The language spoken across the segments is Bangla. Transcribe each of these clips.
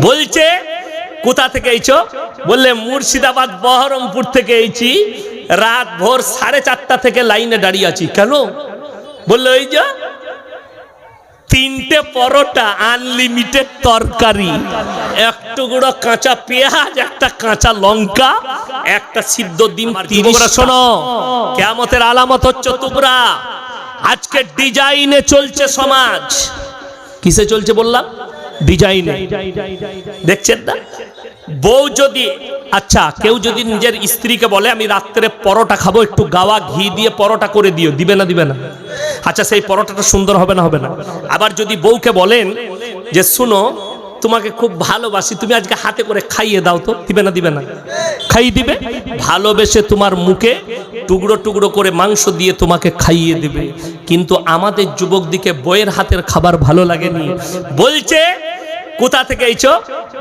বলছে কোথা থেকে এইছো? বললে মুর্শিদাবাদ বহরমপুর থেকে এইছি। রাত ভোর সাড়ে চারটা থেকে লাইনে দাঁড়িয়ে আছি। কেন? বলল ওই যে তিনটে পরোটা আনলিমিটেড তরকারি এক টুকরো কাঁচা পেঁয়াজ একটা কাঁচা লঙ্কা একটা সিদ্ধ ডিম তিরিশটা। শোনো। কেমতের আলামত হচ্ছে তোমরা। আজকে ডিজাইনে চলছে সমাজ। কিসে চলছে বললাম? ডিজাইনে দেখছেন না? বউ যদি আচ্ছা কেউ যদি নিজের স্ত্রীকে বলে, আমি রাত্রে পরোটা খাব, একটু গাওয়া ঘি দিয়ে পরোটা করে দিও। দিবে না দিবে না। আচ্ছা সেই পরোটাটা সুন্দর হবে না হবে না। আবার যদি বউকে বলেন যে, শুনো তোমাকে খুব ভালোবাসি, তুমি আজকে হাতে করে খাইয়ে দাও তো। দিবে না দিবে না। খাইয়ে দিবে? ভালোবেসে তোমার মুখে টুকরো টুকরো করে মাংস দিয়ে তোমাকে খাইয়ে দিবে। কিন্তু আমাদের যুবক দিকে বইয়ের হাতের খাবার ভালো লাগেনি। বলছে, কোথা থেকে এইছো?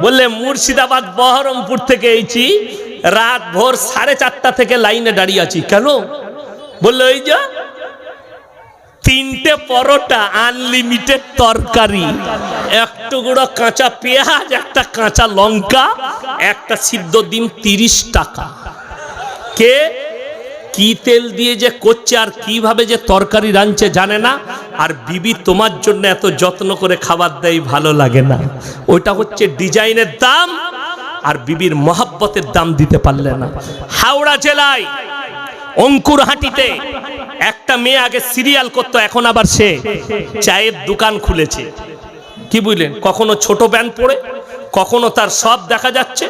বললে, মুর্শিদাবাদ, বহরমপুর থেকে এইছি। রাত ভোর সাড়ে চারটা থেকে লাইনে দাঁড়িয়ে আছি। কেন? বলল, ওই যে তিনটে পরোটা আনলিমিটেড তরকারি। এক টুকরো কাঁচা পেঁয়াজ, একটা কাঁচা লঙ্কা, একটা সিদ্ধ ডিম তিরিশ টাকা। কে কি তেল দিয়ে যে করছে আর কীভাবে যে তরকারি রাঁধছে জানে না। আর বিবি তোমার জন্য এত যত্ন করে খাবার দেয়, ভালো লাগে না। ওইটা হচ্ছে ডিজাইনের দাম, আর বিবির মহাব্বতের দাম দিতে পারলে না। হাওড়া জেলায় অঙ্কুরহাটিতে একটা মেয়ে আগে সিরিয়াল করতো, এখন আবার সে চায়ের দোকান খুলেছে। কি বুঝলেন? কখনো ছোট ব্যান্ড পরে, কখনো তার সব দেখা যাচ্ছে,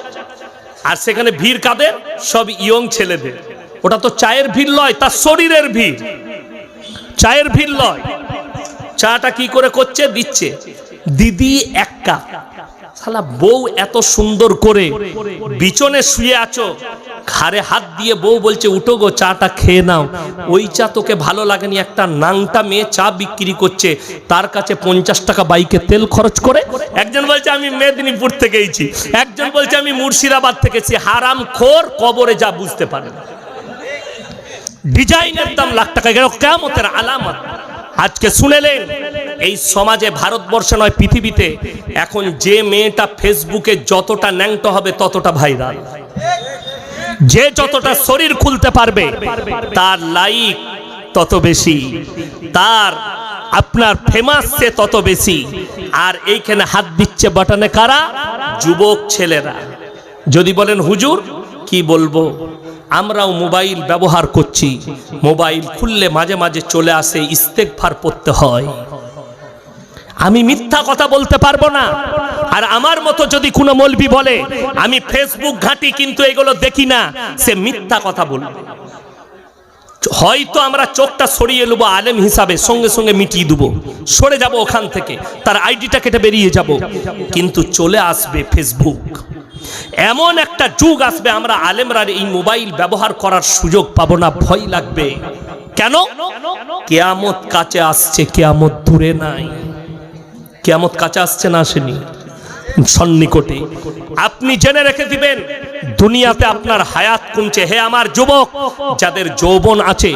আর সেখানে ভিড় কাদের? সব ইয়ং ছেলেদের। ওটা তো চায়ের ভিড় লয়, তার শরীরের ভিড়। চায়ের ভিড় লয়। চাটা কি করে করছে? দিচ্ছে, দিদি, এক কাপ। শালা বউ এত সুন্দর করে বিচনে শুয়ে আছো, ঘাড়ে হাত দিয়ে বউ বলছে, উঠো গো, চাটা খেয়ে নাও। ওই চা তোকে ভালো লাগেনি, একটা নাংটা মেয়ে চা বিক্রি করছে, তার কাছে পঞ্চাশ টাকা বাইকে তেল খরচ করে। একজন বলছে, আমি মেদিনীপুর থেকে এইছি একজন বলছে, আমি মুর্শিদাবাদ থেকে এসেছি। হারাম খোর, কবরে যা বুঝতে পারে ডিজাইনের দাম লাখ টাকা গেল কেমতের আলামত। আজকে শুনেলেন এই সমাজে ভারতবর্ষে নয়, পৃথিবীতে এখন যে মেয়েটা ফেসবুকে যতটা ন্যাংটো হবে ততটা ভাইরাল যে যতটা শরীর খুলতে পারবে, তার লাইক তত বেশি, তার আপনার ফেমাস সে তত বেশি। আর এইখানে হাত দিচ্ছে বাটনে কারা? যুবক ছেলেরা। যদি বলেন, হুজুর, কি বলব? আমরাও মোবাইল ব্যবহার করছি। মোবাইল খুললে মাঝে মাঝে চলে আসে ইস্তেকফার পড়তে হয়। আমি মিথ্যা কথা বলতে পারব না। আর আমার মতো যদি কোনো মলবি বলে, আমি ফেসবুক ঘাঁটি কিন্তু এগুলো দেখি না, সে মিথ্যা কথা বলবে। হয়তো আমরা চোখটা সরিয়ে নেব, আলেম হিসাবে সঙ্গে সঙ্গে মিটিয়ে দেবো। সরে যাব ওখান থেকে, তার আইডিটা কেটে বেরিয়ে যাব। কিন্তু চলে আসবে ফেসবুক। এমন একটা যুগ আসবে, আমরা আলেমরা এই মোবাইল ব্যবহার করার সুযোগ পাবো না, ভয় লাগবে। কেন? কেয়ামত কাছে আসছে, কেয়ামত দূরে নাই। কেয়ামত কাছে আসছে না আসেনি সন্নিকটে। আপনি জেনে রেখে দিবেন, দুনিয়াতে আপনার হায়াত কমছে। হে আমার যুবক, যাদের যৌবন আছে,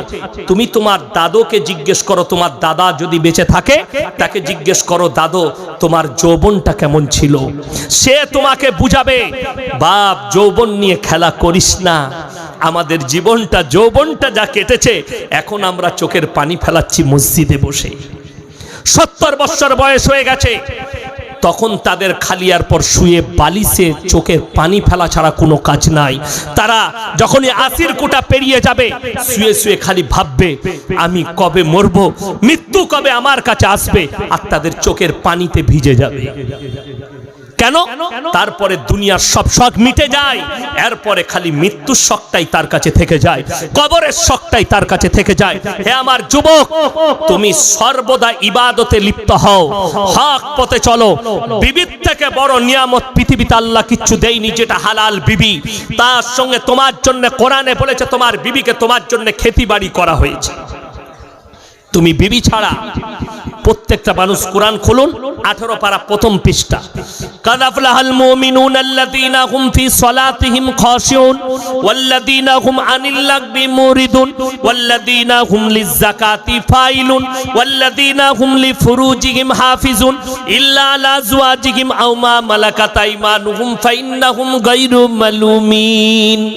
তুমি তোমার দাদুকে জিজ্ঞেস করো, তোমার দাদা যদি বেঁচে থাকে, তাকে জিজ্ঞেস করো, দাদু, তোমার যৌবনটা কেমন ছিল? সে তোমাকে বুঝাবে, বাপ, যৌবন নিয়ে খেলা করিস না। আমাদের জীবনটা, যৌবনটা যা কেটেছে, এখন আমরা চোখের পানি ফেলাচ্ছি মসজিদে বসে। সত্তর বছর বয়স হয়ে গেছে। তখন তাদের খালিয়ার পর শুয়ে বালিশে চোখের পানি ফেলা ছাড়া কোনো কাজ নাই। তারা যখনই আশির কোটা পেরিয়ে যাবে, শুয়ে শুয়ে খালি ভাববে, আমি কবে মরব, মৃত্যু কবে আমার কাছে আসবে, আর তাদের চোখের পানিতে ভিজে যাবে। কেন? তারপরে দুনিয়ার সব শখ মিটে যায়, এরপরে খালি মৃত্যুর শখটাই তার কাছে থেকে যায়, কবরের শখটাই তার কাছে থেকে যায়। হে আমার যুবক, তুমি সর্বদা ইবাদতে লিপ্ত হও, হক পথে চলো। বিবির থেকে বড় নিয়ামত পৃথিবীতে আল্লাহ কিচ্ছু দেয়নি যেটা হালাল বিবি। তার সঙ্গে তোমার জন্য কোরআনে বলেছে, তোমার বিবিকে তোমার জন্য খেতি বাড়ি করা হয়েছে। তুমি বিবি ছাড়া প্রত্যেকটা মানুষ কোরআন খুলুন, আঠারো পারা প্রথম পৃষ্ঠা। قد أفلح المؤمنون الذين هم في صلاتهم خاشعون والذين هم عن اللغو موردون والذين هم للزكاة فاعلون والذين هم لفروجهم حافظون. إلا على أزواجهم أو ما ملكت أيمانهم فإنهم غير ملومين.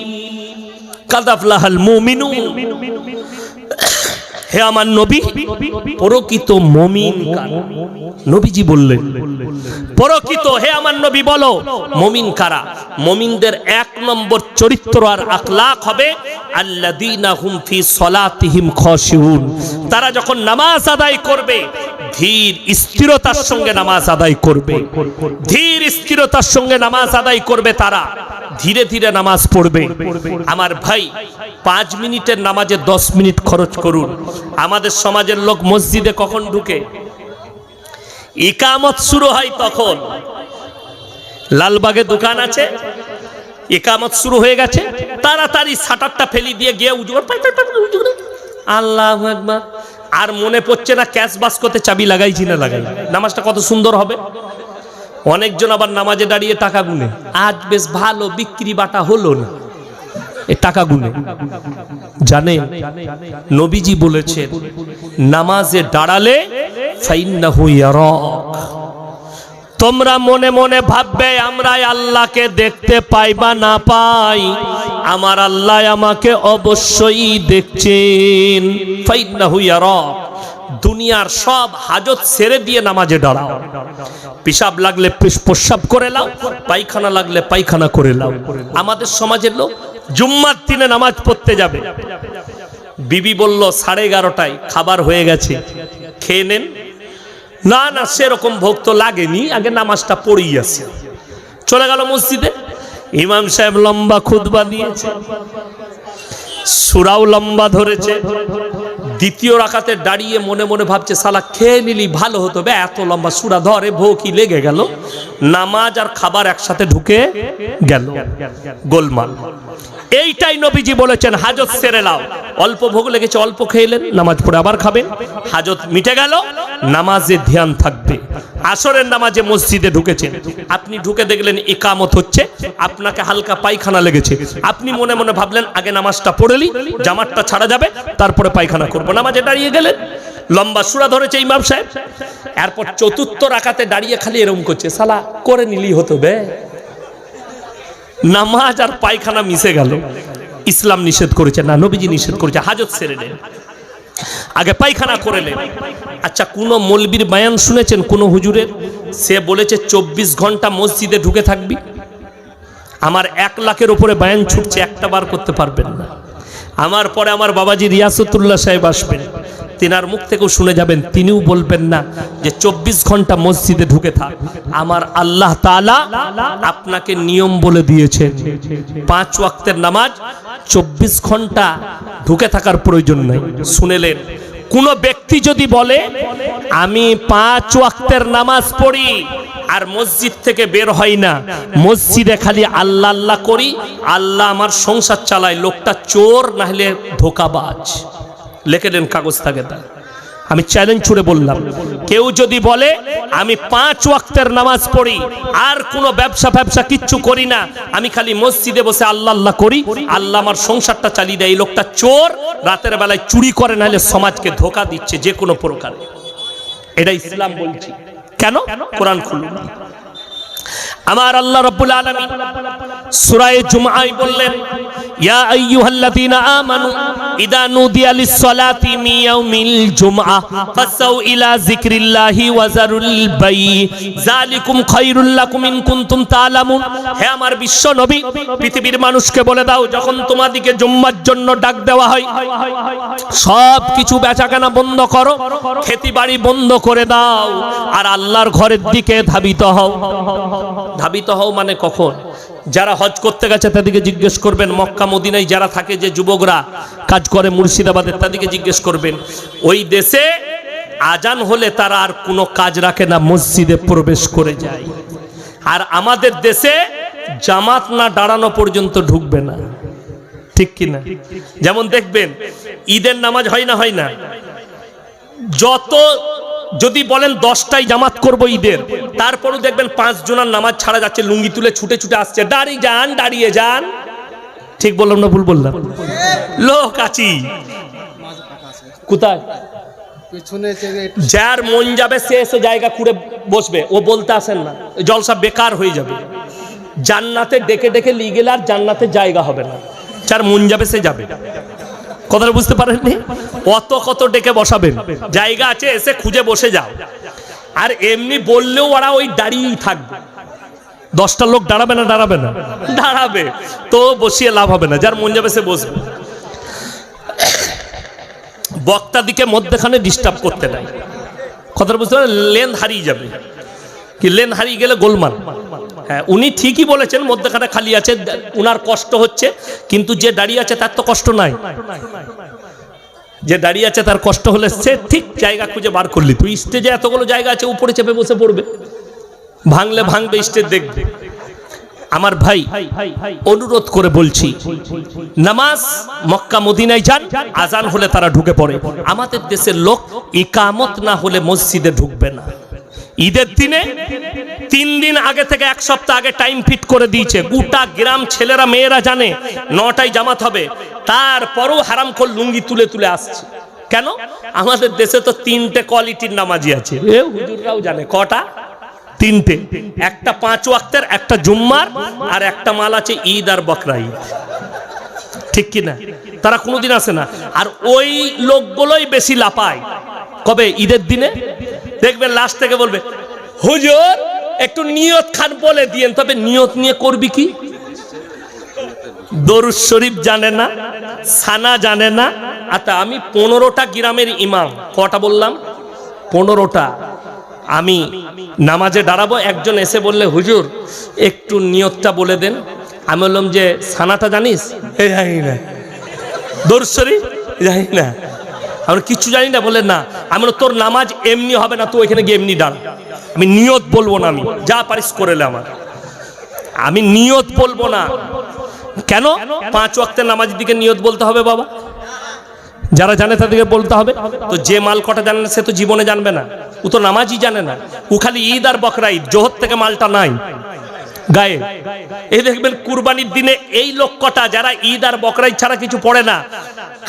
قد أفلح المؤمنون. হে আমার নবী, পরকিত মমিন কারা? নবীজি বললেন, পরকিত হে আমার নবী বলো, মমিন কারা মমিনদের এক নম্বর চরিত্র আর আখলাক হবে, আল্লাযীনা হুম ফি সলাতিহিম খাশিউন তারা যখন নামাজ আদায় করবে ধীর স্থিরতার সঙ্গে নামাজ আদায় করবে। ধীর স্থিরতার সঙ্গে নামাজ আদায় করবে তারা। ধীরে ধীরে নামাজ পড়বে। আমার ভাই, পাঁচ মিনিটের নামাজে দশ মিনিট খরচ করুন। আমাদের সমাজের লোক মসজিদে কখন ঢুকে? ইকামত শুরু হয় তখন। লালবাগে দোকান আছে। একামত শুরু হয়ে গেছে। তাড়াতাড়ি শাটারটা ফেলি দিয়ে গিয়ে উজু। আল্লাহু আকবার। আর মনে পড়ছে না ক্যাশ বাস্কতে চাবি লাগাইছি না লাগাই। নামাজটা কত সুন্দর হবে? অনেকজন আবার নামাজে দাঁড়িয়ে টাকা গুনে। আজ বেশ ভালো বিক্রি বাটা হলো না। এ টাকা গুনে। জানেন নবীজি বলেছেন, নামাজে দাঁড়ালে তোমরা মনে মনে ভাববে আমরা আল্লাহকে দেখতে পাই বা না পাই। আমার আল্লাহ আমাকে অবশ্যই দেখছেন। দুনিয়ার সব হাজত ছেড়ে দিয়ে নামাজে দাঁড়াও। পিসাব লাগলে প্রস্রাব করে লাও পায়খানা লাগলে পায়খানা করে লাও আমাদের সমাজের লোক জুম্মার দিনে নামাজ পড়তে যাবে। বিবি বলল, সাড়ে এগারোটায় খাবার হয়ে গেছে, খেয়ে নেন। না না, সেরকম ভোগ তো লাগেনি, আগে নামাজটা পড়েই আছে চলে গেল মসজিদে। ইমাম সাহেব লম্বা খুদবা দিয়েছে, সুরাও লম্বা ধরেছে, দ্বিতীয় রাখাতে দাঁড়িয়ে মনে মনে ভাবছে, সালা খেয়ে নিলি, ভালো হতো, বে, এত লম্বা সুরা ধরে ভোকি লেগে গেল? নামাজ আর খাবার একসাথে ঢুকে গেল। গোলমাল। এইটাই নবীজি বলেছেন, হাজত সেরে লাও অল্প ভোগ লেগেছে, অল্প খেলেন, নামাজ পড়ে আবার খাবেন। হাজত মিটে গেল, নামাজে ধ্যান থাকবে। আসরের নামাজে মসজিদে ঢুকেছেন। আপনি ঢুকে দেখলেন একামত হচ্ছে, আপনাকে হালকা পায়খানা লেগেছে। আপনি মনে মনে ভাবলেন, আগে নামাজটা পড়েলি জামাতটা ছাড়া যাবে, তারপরে পায়খানা করব। নামাজে দাঁড়িয়ে গেলেন। লম্বা সুরা ধরেছে ইমাম সাহেব। এরপর চতুর্থ রাখাতে দাঁড়িয়ে খালি এরম করছে, সালা, করে নিলি হতো বে। নামাজ আর পায়খানা মিশে গেল। ইসলাম নিষেধ করেছে, না, নবীজি নিষেধ করেছে, হাজত সেরে নেন। আগে পায়খানা করে নেন। আচ্ছা কোনো মলবির বায়ান শুনেছেন? কোনো হুজুরের? সে বলেছে, চব্বিশ ঘণ্টা মসজিদে ঢুকে থাকবি। আমার এক লাখের উপরে বায়ান ছুটছে, একটা বার করতে পারবেন না। আমার পরে আমার বাবাজি রিয়াসতুল্লাহ সাহেব আসবেন। তিনার মুখ থেকেও শুনে যাবেন, তিনিও বলবেন না যে চব্বিশ ঘণ্টা মসজিদে ঢুকে থাক। আমার আল্লাহ তাআলা আপনাকে নিয়ম বলে দিয়েছেন পাঁচ ওয়াক্তের নামাজ চব্বিশ ঘণ্টা ঢুকে থাকার প্রয়োজন নেই। শুনেলেন, কোন ব্যক্তি যদি বলে, আমি পাঁচ ওয়াক্তের নামাজ পড়ি আর মসজিদ থেকে বের হয় না, মসজিদে খালি আল্লাহ আল্লাহ করি, আল্লাহ আমার সংসার চালায়, লোকটা চোর না হলে ধোকাবাজ। লিখে দেন, কাগজ থাকে তা আমি চ্যালেঞ্জ ছুড়ে বললাম, কেউ যদি বলে, আমি পাঁচ ওয়াক্তের নামাজ পড়ি, আর কোনো ব্যবসা ব্যবসা কিচ্ছু করি না, আমি খালি মসজিদে বসে আল্লাহ আল্লাহ করি, আল্লাহ আমার সংসারটা চালিয়ে দেয়। এই লোকটা চোর, রাতের বেলায় চুরি করে, নাহলে সমাজকে ধোকা দিচ্ছে যে কোনো প্রকারে। এটা ইসলাম বলছি। কেন? কোরআন খুলুন। আমার আল্লাহ রাব্বুল আলামিন সূরা জুমআয় বললেন ইয়া আইয়ুহাল্লাযীনা আমানু ইদা নুদিয়া লিস-সালাতি মিন ইয়াউমিল জুমআহ ফাসাউ ইলা যিকরিল্লাহি ওয়া যারুল বাই যালিকুম খায়রুল লাকুম ইন কুনতুম তা'লামুন হে আমার বিশ্ব নবী, পৃথিবীর মানুষকে বলে দাও, যখন তোমাদিকে জুম্মার জন্য ডাক দেওয়া হয় সব কিছু বেচাকেনা বন্ধ করো খেতি বাড়ি বন্ধ করে দাও, আর আল্লাহর ঘরের দিকে ধাবিত হও। ধাবিত হও মানে কখন? যারা হজ করতে গেছে তাদেরকে জিজ্ঞেস করবেন, মক্কা, মদিনায় যারা থাকে যে যুবকরা কাজ করে মুর্শিদাবাদের তাদেরকে জিজ্ঞেস করবেন, ওই দেশে আজান হলে তারা আর কোনো কাজ রাখে না, মসজিদে প্রবেশ করে যায়। আর আমাদের দেশে জামাত না দাঁড়ানো পর্যন্ত ঢুকবে না। ঠিক কিনা যেমন দেখবেন, ঈদের নামাজ হয় না হয় না। যত যদি বলেন দশটাই জামাত করব ঈদের তারপরও দেখবেন পাঁচ জনের নামাজ ছাড়া যাচ্ছে লুঙ্গি তুলে ছুটে ছুটে আসছে দাঁড়িয়ে যান দাঁড়িয়ে যান। ঠিক বললাম না ভুল বললাম? লোক আছি। কোথায়? যার মন যাবে সে এসে জায়গা খুঁড়ে বসবে ও বলতে আসেন না জলসা বেকার হয়ে যাবে। জান্নাতে ডেকে ডেকে লিয়ে গেলে আর জান্নাতে জায়গা হবে না। যার মন যাবে সে যাবে। কথাটা বুঝতে পারেননি? অত কত ডেকে বসাবেন। জায়গা আছে, এসে খুঁজে বসে যাও। আর এমনি বললেও ওরা ওই দাঁড়িয়েই থাকবে। দশটা লোক দাঁড়াবে না দাঁড়াবে না? দাঁড়াবে। তো বসিয়ে লাভ হবে না। যার মন যাবে সে বসবে। বক্তা দিকে মধ্যখানে ডিস্টার্ব করতে নাই। কথাটা বুঝতে পারেন লেন হারিয়ে যাবে। কি লেন হারিয়ে গেলে গোলমাল। হ্যাঁ উনি ঠিকই বলেছেন, মধ্যখানে খালি আছে উনার কষ্ট হচ্ছে, কিন্তু যে দাঁড়িয়ে আছে তার তো কষ্ট নাই। যে দাঁড়িয়ে আছে তার কষ্ট হলে সে ঠিক জায়গা খুঁজে বার করলি। তুই স্টেজে এতগুলো জায়গা আছে, উপরে চেপে বসে পড়বে। ভাঙলে ভাঙবে স্টেজ দেখবে। আমার ভাই, অনুরোধ করে বলছি, নামাজ মক্কা মদিনায় যান, আজান হলে তারা ঢুকে পড়ে। আমাদের দেশের লোক ইকামত না হলে মসজিদে ঢুকবে না। ঈদের দিনে তিন দিন আগে থেকে এক সপ্তাহ আগে টাইম ফিট করে দিয়েছে। গোটা গ্রাম ছেলেরা, মেয়েরা জানে, নটায় জামাত হবে। তারপরও হারাম কর লুঙ্গি তুলে তুলে আসছে। কেন? আমাদের দেশে তো তিনটে কোয়ালিটির নামাজি আছে। হুজুররাও জানে, কটা? তিনটে। একটা পাঁচ ওয়াক্তের, একটা জুম্মার, আর একটা মাল আছে ঈদ আর বকরা ঈদ। ঠিক কি না? তারা কোনোদিন আসে না। আর ওই লোকগুলোই বেশি লাপায় কবে? ঈদের দিনে? দেখবেন লাস্ট থেকে বলবে হুজুর একটু নিয়ত খান বলে দিয়েন। তবে নিয়ত নিয়ে করবি কি? দরুদ শরীফ জানে না সানা জানে না। আচ্ছা আমি পনেরোটা গ্রামের ইমাম কটা বললাম? পনেরোটা। আমি নামাজে দাঁড়াবো একজন এসে বললে হুজুর একটু নিয়তটা বলে দেন। আমি বললাম যে সানাটা জানিস? জানি না। দর্শরি জানি না। আমরা কিচ্ছু জানি না বলে না। আমি তোর নামাজ এমনি হবে না, তুই ওইখানে গিয়ে এমনি দাঁড়া। আমি নিয়ত বলব না আমি, যা পারিস করেলে আমার। আমি নিয়ত বলব না। কেন? পাঁচ ওয়াক্তের নামাজের দিকে নিয়ত বলতে হবে বাবা। যারা জানে তাদেরকে বলতে হবে। তো যে মাল কটা জানে না, সে তো জীবনে জানবে না। ও তো নামাজই জানে না। ও খালি ঈদ আর বকরা ঈদ, জোহর থেকে মালটা নাই। গায়ে এই দেখবেন কুরবানির দিনে এই লোক কটা, যারা ঈদ আর বকরাই ছাড়া কিছু পড়ে না,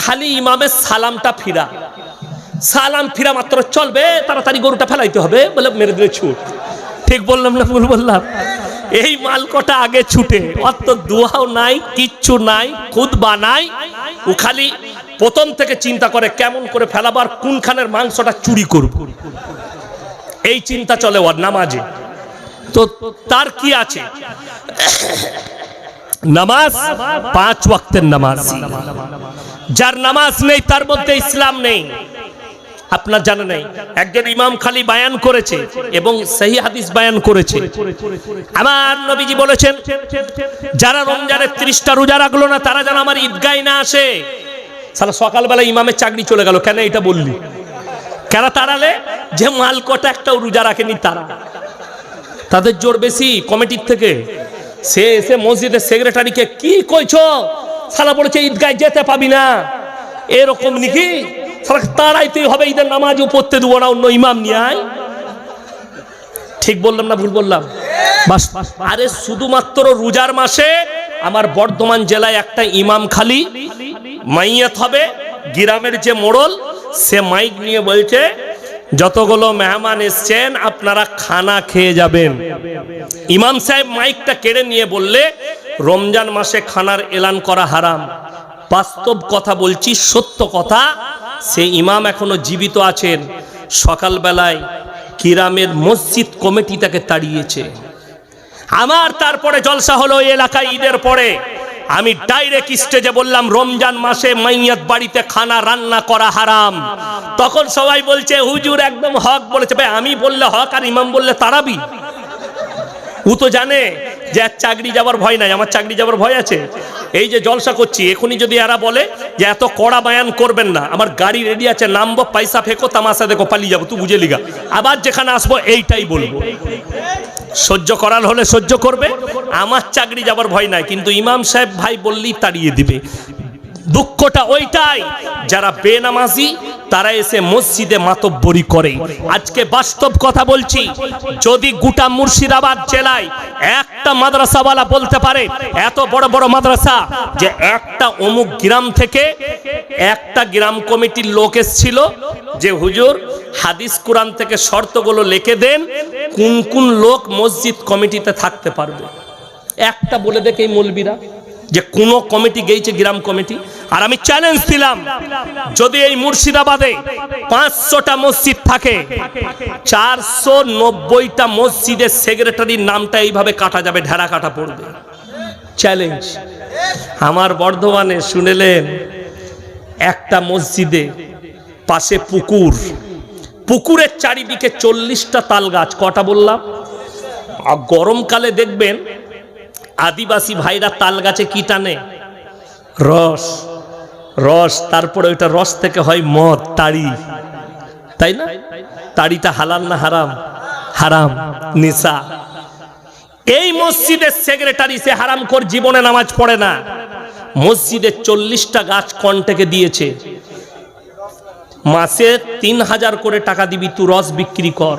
খালি ইমামের সালামটা ফিরা। সালাম ফিরা মাত্র, চলবে, তাড়াতাড়ি গরুটা ফেলাইতে হবে, বলে মেরে দিলে ছুট। ঠিক বললাম না, ভুল বললাম? এই মাল কটা আগে ছুটে, অত দোয়াও নাই, কিচ্ছু নাই খুদবা নাই। ও খালি প্রথম থেকে চিন্তা করে কেমন করে ফেলাবার কোনখানের মাংসটা চুরি করব। এই চিন্তা চলে ওর নামাজে। তো তার কি আছে? নামাজ পাঁচ ওয়াক্তের নামাজ। যার নামাজ নেই, তার মধ্যে ইসলাম নেই। আপনার জানা নেই? একজন ইমাম খালি বায়ান করেছে এবং সেই হাদিস বায়ান করেছে। আমার নবীজি বলেছেন, যারা রমজানের ত্রিশটা রোজা রাখল না, তারা যেন আমার ঈদগায় না আসে। সারা সকালবেলা ইমামের চাকরি চলে গেল, কেন এটা বললি? কেন তাড়ালে? যে মাল কটা একটাও রোজা রাখেনি তারা। তাদের জোর বেশি কমিটির থেকে। সে এসে মসজিদের সেক্রেটারিকে কি কইছ? সালা বলেছে, ঈদগায় যেতে পাবি না। এরকম নাকি? তাড়াইতেই হবে, ঈদের নামাজও পড়তে দেবো না, অন্য ইমাম নিয়ে আয়। ঠিক বললাম না ভুল বললাম? বাস। আরে শুধুমাত্র রোজার মাসে আমার বর্ধমান জেলায় একটা ইমাম খালি, মাইয়াত হবে, গ্রামের যে মোড়ল, সে মাইক নিয়ে বলছে যতগুলো মেহমান এসছেন, আপনারা খানা খেয়ে যাবেন। ইমাম সাহেব মাইকটা কেড়ে নিয়ে বললে, রমজান মাসে খানার এলান করা হারাম। বাস্তব কথা বলছি, সত্য কথা, সে ইমাম এখনও জীবিত আছেন। সকালবেলায় কিরামের মসজিদ কমিটি তাকে তাড়িয়েছে। আমার তারপরে জলসা হলো এই এলাকায় ঈদের পরে। আমি ডাইরেক্ট স্টেজে বললাম, রমজান মাসে মাইয়াত বাড়িতে খানা রান্না করা হারাম। তখন সবাই বলছে, হুজুর একদম হক বলেছে। ভাই, আমি বললে হক আর ইমাম বললে তারাবি। ও তো জানে। যে আর চাকরি যাবার ভয় নাই, আমার চাকরি যাবার ভয় আছে। এই যে জলসা করছি, এখনই যদি এরা বলে যে এত কড়া বায়ান করবেন না, আমার গাড়ি রেডি আছে, নামবো, পয়সা ফেকো, তামাশা দেখো, পালিয়ে যাব, তুই বুঝে লিগা। আবার যেখানে আসব, এইটাই বলব। সহ্য করার হলে সহ্য করবে, আমার চাকরি যাবার ভয় নাই, কিন্তু ইমাম সাহেব ভাই বললেই তাড়িয়ে দিবে। দুঃখটা ওইটাই। যারা বেনামাজি, তারা এসে মসজিদে মাতব্বরি করে। আজকে বাস্তব কথা বলছি, যদি গোটা মুর্শিদাবাদ জেলায় একটা মাদ্রাসাওয়ালা বলতে পারে, এত বড় বড় মাদ্রাসা, যে একটা অমুক গ্রাম থেকে একটা গ্রাম কমিটির লোক এসেছিল, যে হুজুর, হাদিস কোরআন থেকে শর্তগুলো লিখে দেন, কোন কোন লোক মসজিদ কমিটিতে থাকতে পারবে। একটা বলে দেখে এই মৌলবীরা। যে কোন কমিটি গেছে গ্রাম কমিটি। আর আমি চ্যালেঞ্জ দিলাম, যদি এই মুর্শিদাবাদে পাঁচশোটা মসজিদ থাকে, চারশো নব্বইটা মসজিদের সেক্রেটারির নামটা এইভাবে কাটা যাবে, ঢেরা কাটা পড়বে। চ্যালেঞ্জ আমার বর্ধমানে শুনেলেন, একটা মসজিদে পাশে পুকুর। পুকুরের চারিদিকে চল্লিশটা তাল গাছ, কটা বললাম? গরমকালে দেখবেন আদিবাসী ভাইরা তাল গাছে কি টানে? রস। রস, তারপরে ওইটা রস থেকে হয় মদ তাড়ি তাই না? তাড়িটা হালাল না হারাম? হারাম নিসা এই মসজিদের সেক্রেটারি, সে হারাম কর জীবনে নামাজ পড়ে না। মসজিদের চল্লিশটা গাছ কন্টেকে দিয়েছে। মাসে তিন হাজার করে টাকা দিবি তুই রস বিক্রি কর।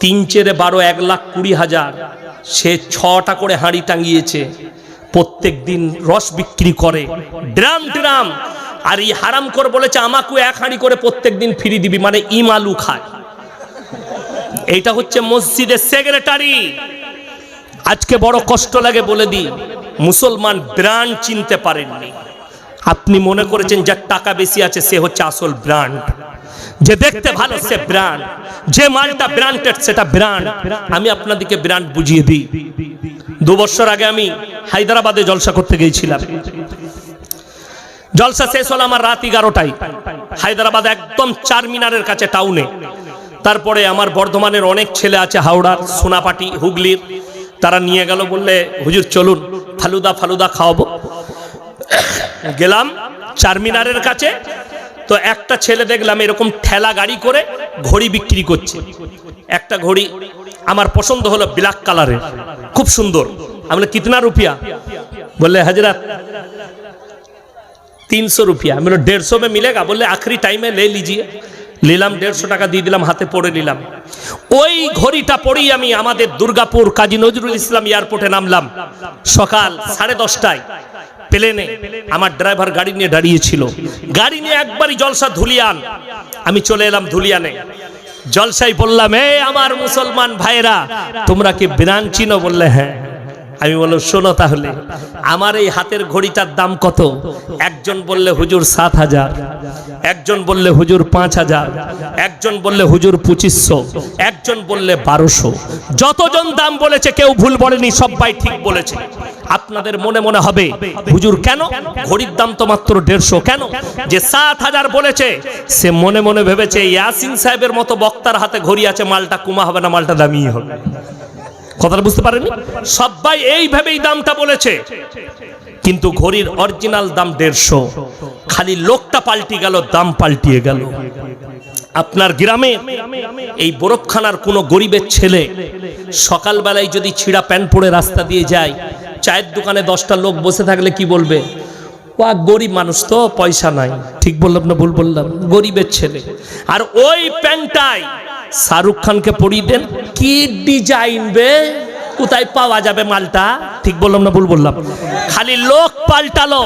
তিন চেরে বারো, এক লাখ কুড়ি হাজার। সে ছটা করে হাঁড়ি টাঙিয়েছে। প্রত্যেক দিন রস বিক্রি করে। Drum drum. আর এই হারাম কর বলেছে আমাকে এক হাঁড়ি করে প্রত্যেক দিন ফিরি দিবি মানে ইম আলু খায়। এইটা হচ্ছে মসজিদের সেক্রেটারি আজকে বড় কষ্ট লাগে বলে দি মুসলমান ব্র্যান্ড চিনতে পারেননি। আপনি মনে করেছেন যার টাকা বেশি আছে, সে হচ্ছে আসল ব্র্যান্ড যে দেখতে ভালো, সে ব্র্যান্ড যে মালটা ব্র্যান্ডেড সেটা ব্র্যান্ড আমি আপনাদেরকে ব্র্যান্ড বুঝিয়ে দিই। দু বছর আগে আমি হায়দ্রাবাদে জলসা করতে গিয়েছিলাম। জলসা শেষ হলো আমার রাত এগারোটায়। হায়দ্রাবাদ একদম চার মিনারের কাছে টাউনে তারপরে আমার বর্ধমানের অনেক ছেলে আছে, হাওড়ার সোনাপাটি, হুগলির। তারা নিয়ে গেল, বললে, হুজুর, চলুন, ফালুদা ফালুদা খাওয়াবো। গেলাম চারমিনারের কাছে। তো একটা ছেলে দেখলাম এরকম ঠেলা গাড়ি করে ঘড়ি বিক্রি করছে। একটা ঘড়ি আমার পছন্দ হলো ব্ল্যাক কালারের। খুব সুন্দর। আমি কিতনা রুপিয়া? বললে, হাজরাত, তিনশো রুপিয়া। আমি দেড়শো মে মিলেগা? বললে, আখরি টাইমে লে লিজিয়ে। নিলাম, দেড়শো টাকা দিয়ে দিলাম, হাতে পড়ে নিলাম। ওই ঘড়িটা পরেই আমি আমাদের দুর্গাপুর কাজী নজরুল ইসলাম এয়ারপোর্টে নামলাম। সকাল সাড়ে দশটায়। প্লেনে আমার ড্রাইভার গাড়ি নিয়ে দাঁড়িয়েছিল। গাড়ি নিয়ে একবারই জলসা ধুলিয়ান। আমি চলে এলাম ধুলিয়ানে। জলসাই বললাম, এ আমার মুসলমান ভাইরা তোমরা কি বিরান চিনো বললে হ্যাঁ। আমি বলল শোনো তাহলে, আমার এই হাতের ঘড়িটার দাম কত? একজন বললে, হুজুর সাত হাজার। একজন বললে, হুজুর পাঁচ হাজার। একজন বললে, হুজুর পঁচিশশো। একজন বললে, বারোশো। যতজন দাম বলেছে, কেউ ভুল বলেনি, সবাই ঠিক বলেছে। আপনাদের মনে মনে হবে, হুজুর কেন? ঘড়ির দাম তো মাত্র দেড়শো। কেন? যে সাত হাজার বলেছে, সে মনে মনে ভেবেছে, ইয়াসিন সাহেবের মতো বক্তার হাতে ঘড়ি আছে, মালটা কুমা হবে না, মালটা দামি হবে। কথাটা বুঝতে পারেনি সবাই এইভাবেই দামটা বলেছে। কিন্তু ঘড়ির অরিজিনাল দাম দেড়শো। খালি লোকটা পাল্টি গেল, দাম পাল্টিয়ে গেল। আপনার গ্রামে এই বরফখানার কোনো গরিবের ছেলে সকালবেলায় যদি ছিঁড়া প্যান্ট পরে রাস্তা দিয়ে যায়, চায়ের দোকানে দশটা লোক বসে থাকলে কি বলবে? ও গরিব মানুষ তো, পয়সা নাই। ঠিক বললাম না ভুল বললাম? গরিবের ছেলে। আর ওই প্যান্টটাই শাহরুখ খানকে পড়িয়ে দেন। কি ডিজাইন বে? কোথায় পাওয়া যাবে মালটা? ঠিক বললাম না, ভুল বললাম? খালি লোক পাল্টালো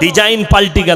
ডিজাইন পাল্টি গেল।